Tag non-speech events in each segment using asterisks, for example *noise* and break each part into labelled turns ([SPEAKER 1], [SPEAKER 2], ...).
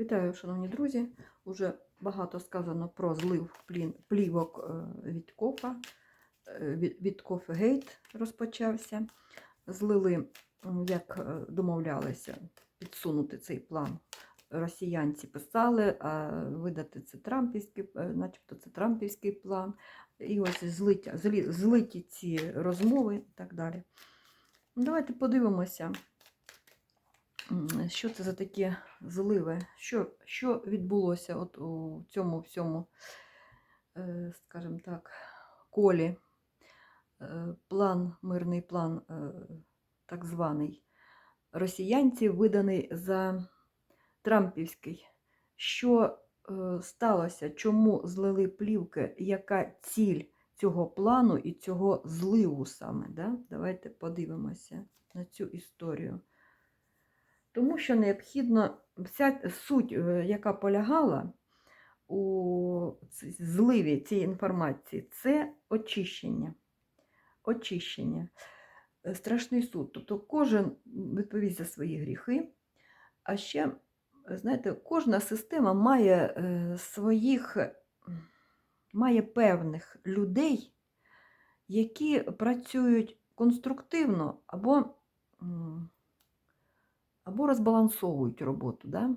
[SPEAKER 1] Вітаю, шановні друзі. Уже багато сказано про злив плівок е, від кофа. Е, Від, Coffee розпочався. Злили, як е, домовлялися, підсунути цей план. Росіянці писали, а видати це трампівський, начебто це трампівський план. І ось злиття, злиті ці розмови і так далі. Давайте подивимося. Що це за такі зливи? Що, що відбулося от у цьому всьому, е, скажімо так, колі? Е, План, мирний план, е, так званий росіянців, виданий за Трампівський. Що сталося? Чому злили плівки? Яка ціль цього плану і цього зливу саме? Да? Давайте подивимося на цю історію. Тому що необхідно вся суть, е, яка полягала у зливі цієї інформації, це очищення. Очищення. Е, Страшний суд. Тобто кожен відповість за свої гріхи. А ще, знаєте, кожна система має е, своїх, має певних людей, які працюють конструктивно або або розбалансовують роботу. Да?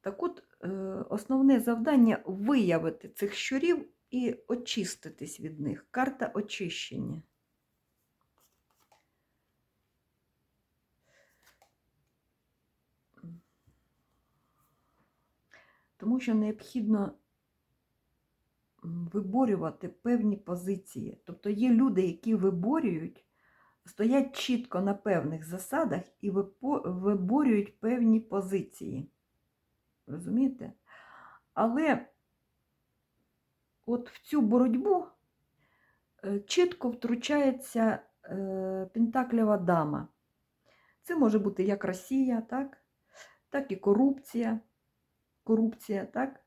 [SPEAKER 1] Так от, е, основне завдання виявити цих щурів і очиститись від них. Карта очищення. Тому що необхідно виборювати певні позиції. Тобто є люди, які виборюють, стоять чітко на певних засадах і виборюють певні позиції. Розумієте? Але от в цю боротьбу е, чітко втручається е, Пентаклєва дама. Це може бути як Росія, так, так і корупція. Корупція, так?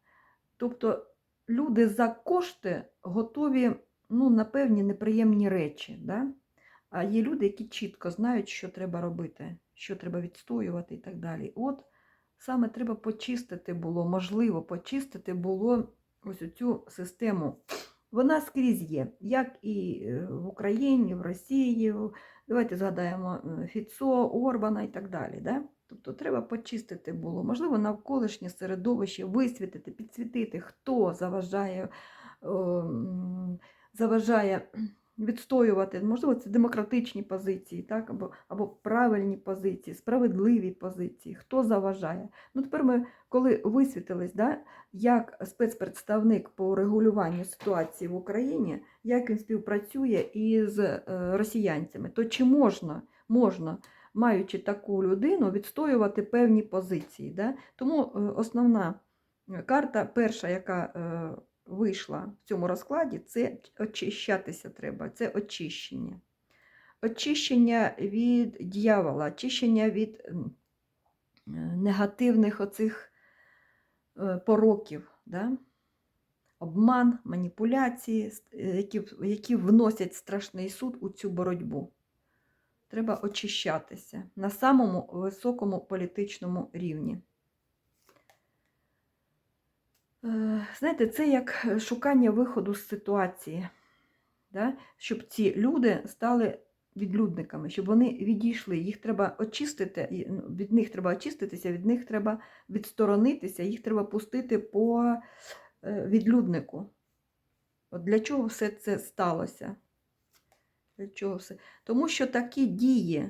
[SPEAKER 1] Тобто люди за кошти готові ну, на певні неприємні речі. Да? А є люди, які чітко знають, що треба робити, що треба відстоювати і так далі. От саме треба почистити було, можливо, почистити було ось цю систему. Вона скрізь є, як і е, в Україні, в Росії. Давайте згадаємо е, Фіцо, Орбана і так далі. Да? Тобто треба почистити було. Можливо, навколишнє середовище висвітити, підсвітити, хто заважає, о, заважає відстоювати. Можливо, це демократичні позиції, так? або, або правильні позиції, справедливі позиції, хто заважає. Ну, тепер ми, коли висвітились, да, як спецпредставник по регулюванню ситуації в Україні, як він співпрацює із е, росіянцями, то чи можна, можна маючи таку людину, відстоювати певні позиції. Да? Тому е, основна е, карта, перша, яка вийшла в цьому розкладі, це очищатися треба, це очищення. Очищення від дьявола, очищення від негативних оцих е, пороків. Да? Обман, маніпуляції, е, які, які вносять страшний суд у цю боротьбу. Треба очищатися на самому високому політичному рівні. Е, Знаєте, це як шукання виходу з ситуації, да? щоб ці люди стали відлюдниками, щоб вони відійшли. Їх треба очистити, ну, від них треба очиститися, від них треба відсторонитися, їх треба пустити по е, відлюднику. От для чого все це сталося? Для чого все? Тому що такі дії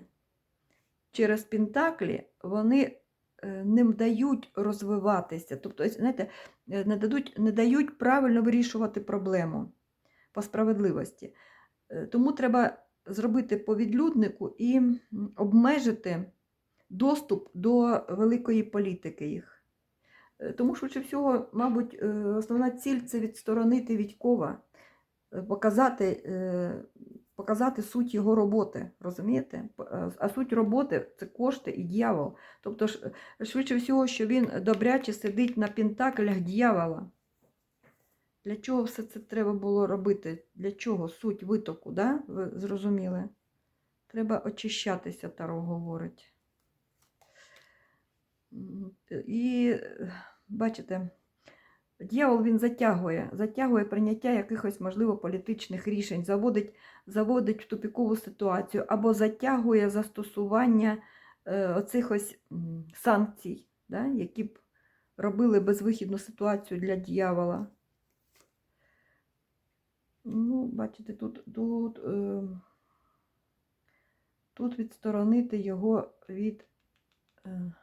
[SPEAKER 1] через Пентаклі, вони е, не дають розвиватися. Тобто, знаєте, е, не, дадуть, не дають правильно вирішувати проблему по справедливості. Е, Тому треба зробити по відлюднику і обмежити доступ до великої політики їх. Е, Тому, швидше всього, мабуть, е, основна ціль це відсторонити Відькова, е, показати, е, показати суть його роботи. Розумієте? Е, А суть роботи це кошти і дьявол. Тобто, е, швидше всього, що він добряче сидить на пентаклях дьявола. Для чого все це треба було робити? Для чого суть витоку, да? ви зрозуміли? Треба очищатися, Таро говорить. І е, бачите, дьявол він затягує, затягує прийняття якихось, можливо, політичних рішень, заводить, заводить в тупікову ситуацію або затягує застосування е, оцих ось санкцій, да, які б робили безвихідну ситуацію для дьявола. Ну, бачите, тут, тут, е, тут відсторонити його від е,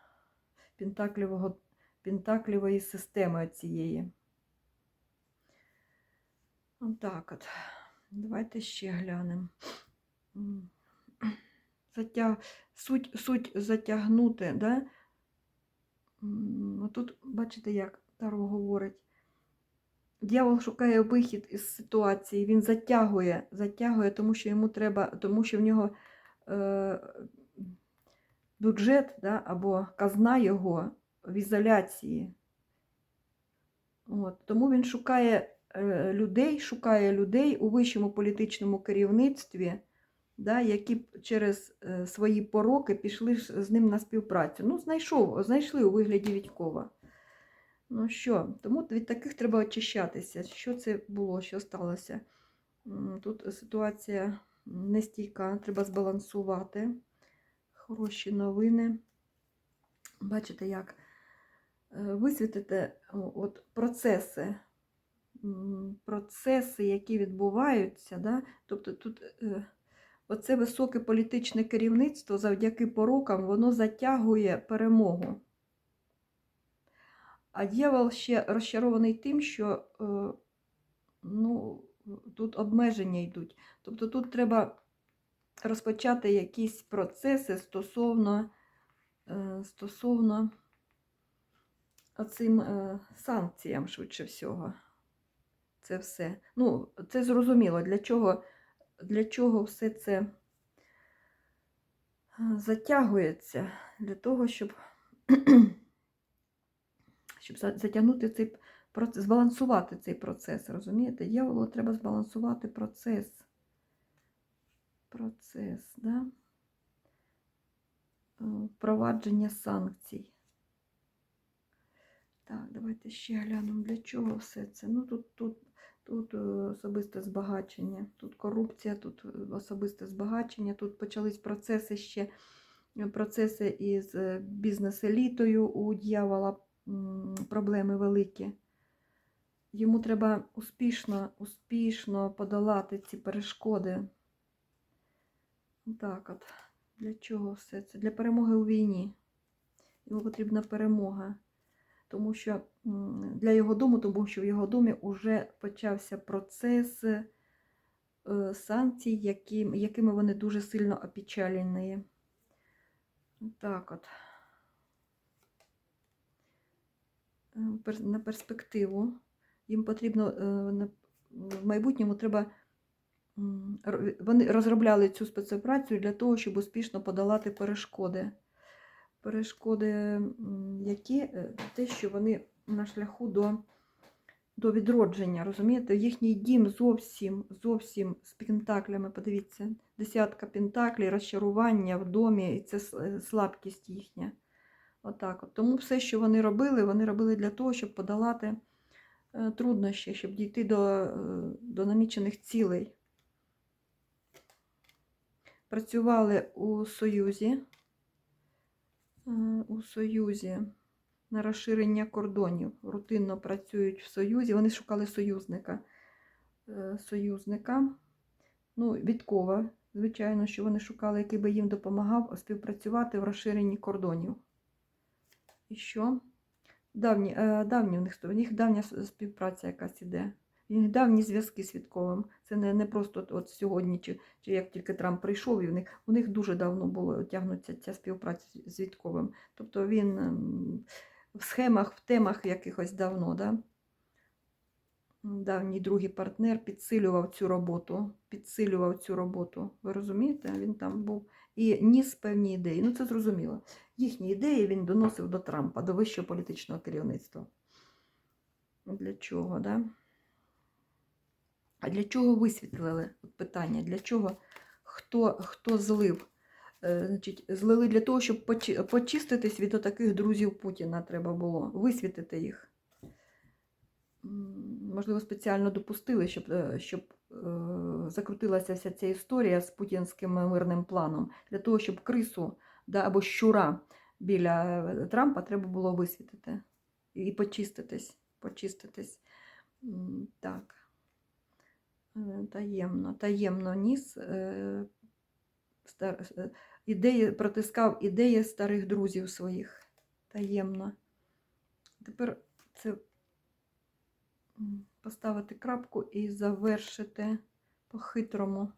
[SPEAKER 1] пентаклівого, пентаклівої системи цієї. Отак от. Давайте ще глянемо. Затяг... Суть, суть затягнути, да? Тут, бачите, як Таро говорить. Дьявол шукає вихід із ситуації, він затягує, затягує, тому що йому треба, тому що в нього е, бюджет да, або казна його в ізоляції. От, тому він шукає е, людей, шукає людей у вищому політичному керівництві, да, які через е, свої пороки пішли з ним на співпрацю. Ну, знайшов, знайшли у вигляді Відькова. Ну що, тому від таких треба очищатися. Що це було, що сталося? Тут ситуація нестійка, треба збалансувати. Хороші новини. Бачите, як е, висвітити о, от процеси, процеси, які відбуваються. Да? Тобто тут е, оце високе політичне керівництво завдяки порокам, воно затягує перемогу. А дьявол ще розчарований тим, що е, ну, тут обмеження йдуть. Тобто тут треба розпочати якісь процеси стосовно, стосовно оцим е, санкціям, швидше всього. Це все. Ну, це зрозуміло, для чого, для чого все це е, затягується. Для того, щоб *clears throat* щоб затягнути цей процес, збалансувати цей процес, розумієте? Дьяволу треба збалансувати процес. Процес, да? Впровадження санкцій. Так, давайте ще глянемо, для чого все це. Ну, тут, тут, тут е, особисте збагачення, тут корупція, тут е, особисте збагачення, тут почались процеси ще, е, процеси із бізнес-елітою у дьявола проблеми великі. Йому треба успішно, успішно подолати ці перешкоди. Так от. Для чого все це? Для перемоги у війні. Йому потрібна перемога. Тому що для його дому, тому що в його домі вже почався процес е, санкцій, які, якими вони дуже сильно опечалені. Так от. Е, на перспективу. Їм потрібно е, в майбутньому треба. Вони розробляли цю спецоперацію для того, щоб успішно подолати перешкоди. Перешкоди, які Е, те, що вони на шляху до, до відродження, розумієте? Їхній дім зовсім, зовсім з пентаклями, подивіться, десятка пентаклів, розчарування в домі, і це е, слабкість їхня. Отак от. Тому все, що вони робили, вони робили для того, щоб подолати е, труднощі, щоб дійти до, до намічених цілей. Працювали у Союзі, у Союзі на розширення кордонів. Рутинно працюють в Союзі. Вони шукали союзника. е, Союзника. Ну, Віткова, звичайно, що вони шукали, який би їм допомагав співпрацювати в розширенні кордонів. І що? Давні, е, давні в них, в них давня співпраця якась іде. В них давні зв'язки з Вітковим. Це не, не просто от, от сьогодні, чи, чи як тільки Трамп прийшов, і в них, у них дуже давно було тягнуться ця співпраця з Вітковим. Тобто він ем, в схемах, в темах якихось давно, да? давній другий партнер підсилював цю роботу, підсилював цю роботу. Ви розумієте? Він там був і ніс певні ідеї. Ну, це зрозуміло. Їхні ідеї він доносив до Трампа, до вищого політичного керівництва. Для чого, да? А для чого висвітлили питання? Для чого хто, хто злив? е, значить, злили для того, щоб почиститись від таких друзів Путіна треба було, висвітити їх. Можливо, спеціально допустили, щоб, е, щоб е, закрутилася вся ця історія з путінським мирним планом, для того, щоб крису да, або щура біля е, Трампа треба було висвітити і почиститись. почиститись. Так. Е, Таємно, таємно ніс. е, стар- е, Ідеї, протискав ідеї старих друзів своїх. Таємно. Тепер це поставити крапку і завершити по-хитрому.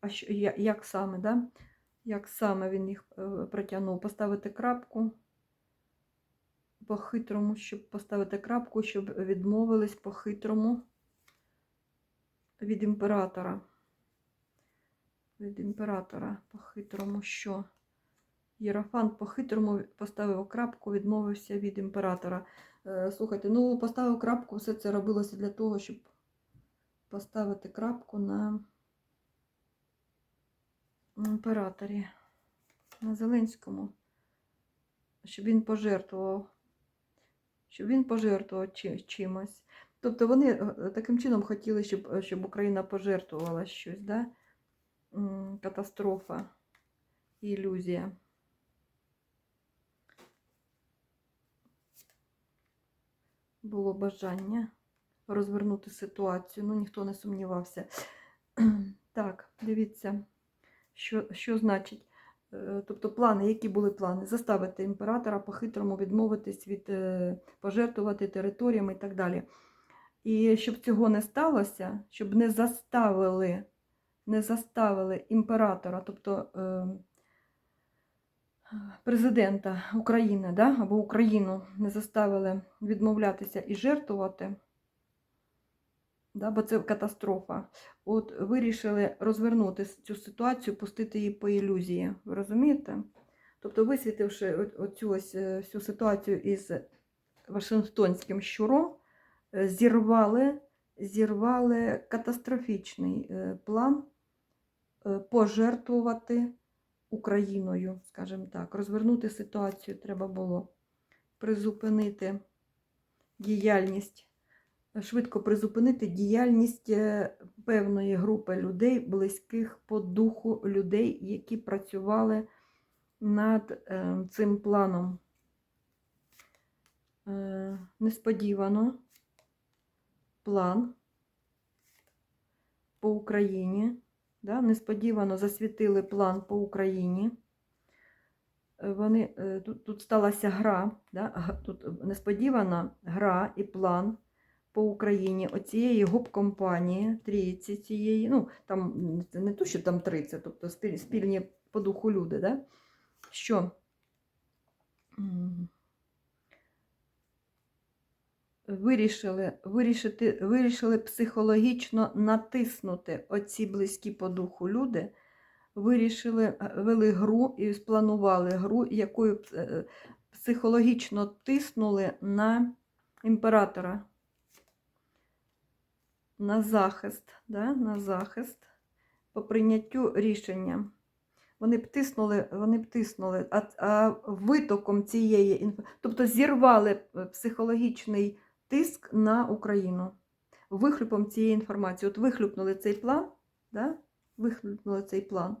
[SPEAKER 1] А що, як саме, да? Як саме він їх протягнув? Поставити крапку по-хитрому, щоб поставити крапку, щоб відмовились по-хитрому від імператора. Від імператора по-хитрому що? Єрофант по-хитрому поставив крапку, відмовився від імператора. Е, Слухайте, ну поставив крапку, все це робилося для того, щоб поставити крапку на імператорі, на Зеленському, щоб він пожертвував, щоб він пожертвував чимось. Тобто вони е, таким чином хотіли, щоб, е, щоб Україна пожертвувала щось, да? Катастрофа, ілюзія. Було бажання розвернути ситуацію, ну ніхто не сумнівався. *clears throat* Так, дивіться, що, що значить. Е, Тобто плани, які були плани? Заставити імператора по-хитрому відмовитись від е, пожертвувати територіями і так далі. І щоб цього не сталося, щоб не заставили, не заставили імператора, тобто е, президента України да, або Україну не заставили відмовлятися і жертвувати, да, бо це катастрофа. От вирішили розвернути цю ситуацію, пустити її по ілюзії. Ви розумієте? Тобто, висвітивши оцю ось е, всю ситуацію із Вашингтонським щуром, е, зірвали, зірвали катастрофічний е, план пожертвувати Україною, скажімо так. Розвернути ситуацію треба було, призупинити діяльність, швидко призупинити діяльність е, певної групи людей, близьких по духу людей, які працювали над е, цим планом. Е, Несподівано план по Україні. Да? Несподівано засвітили план по Україні. Вони, тут, тут сталася гра, да? тут несподівана гра і план по Україні оцієї гоп-компанії, трійці цієї, ну, там не то, що там три, це тобто спіль- спільні по духу люди, да? що? Вирішили, вирішити, вирішили психологічно натиснути оці близькі по духу люди, вирішили, е, вели гру і спланували гру, якою е, психологічно тиснули на імператора, на захист, да? на захист по прийняттю рішення. Вони б тиснули, вони б тиснули, а, а витоком цієї інф... тобто зірвали психологічний тиск на Україну. Вихлюпом цієї інформації. От вихлюпнули цей план, да? вихлюпнули цей план.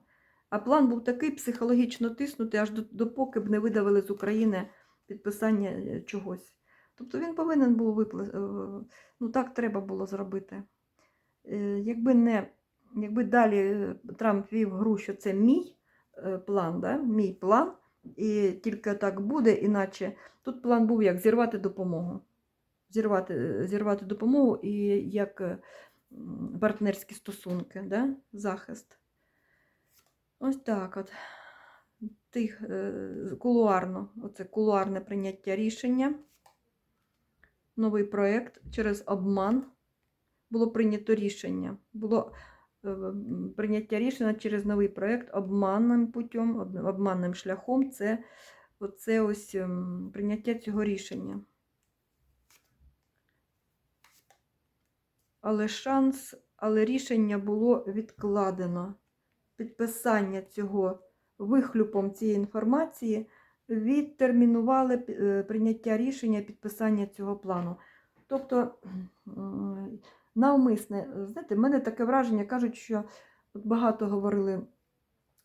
[SPEAKER 1] А план був такий психологічно тиснутий, аж до- допоки б не видавили з України підписання е, чогось. Тобто він повинен був випли... е, ну так треба було зробити. Е, Якби не, якби далі е, Трамп вів гру, що це мій план, да? мій план, і тільки так буде, іначе тут план був як зірвати допомогу. Зірвати, зірвати допомогу і як партнерські стосунки, да? захист. Ось так от. Тих, кулуарно, оце кулуарне прийняття рішення. Новий проєкт через обман було прийнято рішення. Було е, прийняття рішення через новий проєкт обманним путем, обманним шляхом. Це оце ось ем, прийняття цього рішення. Але шанс, але рішення було відкладено. підписання цього вихлюпом цієї інформації відтермінували е, прийняття рішення підписання цього плану. Тобто навмисне, знаєте, в мене таке враження, кажуть, що багато говорили,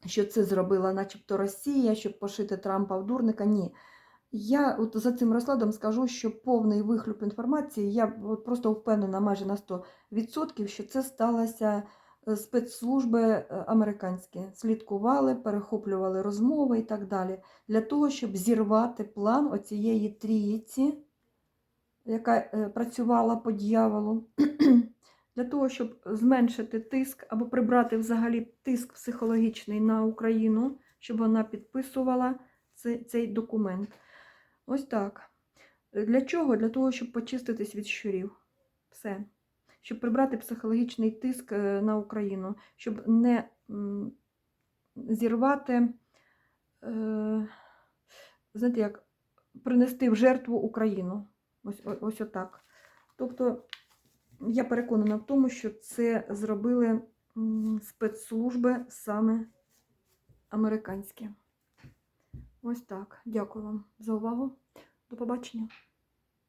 [SPEAKER 1] що це зробила начебто Росія, щоб пошити Трампа в дурника. Ні. Я от за цим розкладом скажу, що повний вихлюп інформації, я от просто впевнена майже на 100%, що це сталося спецслужби е, американські. Слідкували, перехоплювали розмови і так далі, для того, щоб зірвати план оцієї трійці, яка е, працювала по дьяволу, *clears throat* для того, щоб зменшити тиск або прибрати взагалі тиск психологічний на Україну, щоб вона підписувала цей, документ. Ось так. Для чого? Для того, щоб почиститись від щурів. Все. Щоб прибрати психологічний тиск е, на Україну, щоб не зірвати, е, знаєте, як принести в жертву Україну. Ось, ось отак. Тобто, я переконана в тому, що це зробили спецслужби саме американські. Ось так. Дякую вам за увагу. До побачення.